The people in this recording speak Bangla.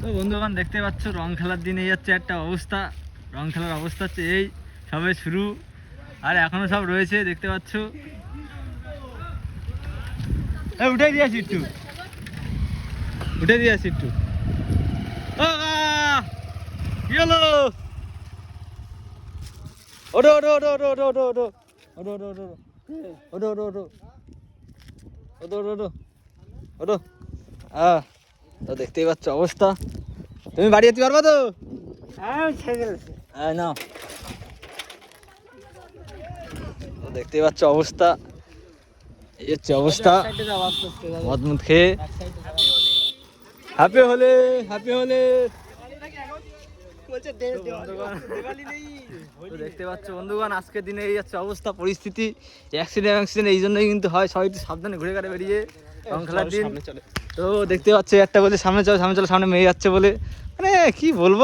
তো বন্ধুগণ দেখতে পাচ্ছ রং খেলার দিনে হচ্ছে একটা অবস্থা রং খেলার অবস্থা হচ্ছে এই সবে শুরু আর এখনও সব রয়েছে দেখতে পাচ্ছ উঠে দিয়ে আসি একটু উঠে দিয়ে আসি একটু ও আহ! কি হলো ওঠো ওঠো ওঠো ওঠো ওঠো ওঠো ওঠো ওঠো ওঠো ওঠো ওঠো ওঠো ওঠো ওঠো ওঠো ওঠো ওঠো আহ তো দেখতেই পাচ্ছ অবস্থা। তুমি বাড়ি যেতে পারবা তো? হ্যাঁ না দেখতেই পাচ্ছ অবস্থা। এই হচ্ছে অবস্থা। মদ মুদ খেয়ে। হ্যাপি হলে হ্যাপি হলে। তো দেখতে পাচ্ছ বন্ধুগণ আজকের দিনে এই হচ্ছে অবস্থা পরিস্থিতি। অ্যাক্সিডেন্ট অ্যাক্সিডেন্ট এই জন্যই কিন্তু হয় সবাই একটু সাবধানে ঘুরে ঘাড়ে বেরিয়ে। রং খেলার দিন। তো দেখতে পাচ্ছ একটা বলে সামনে চলো সামনে চলো সামনে মেয়ে যাচ্ছে বলে। মানে কি বলব?